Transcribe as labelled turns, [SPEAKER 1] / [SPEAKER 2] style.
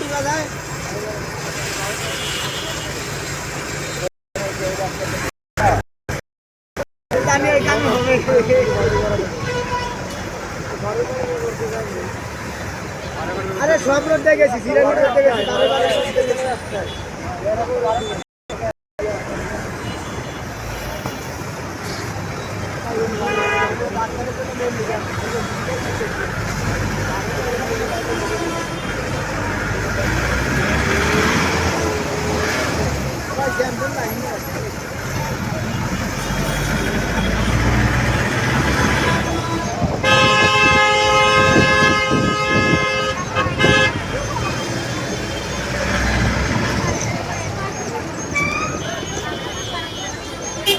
[SPEAKER 1] টিকা যায় জানি এখানে হবে। আরে সব রোড দেখেছি সিরানি রোড দেখেছি সাড়ে বারো jam line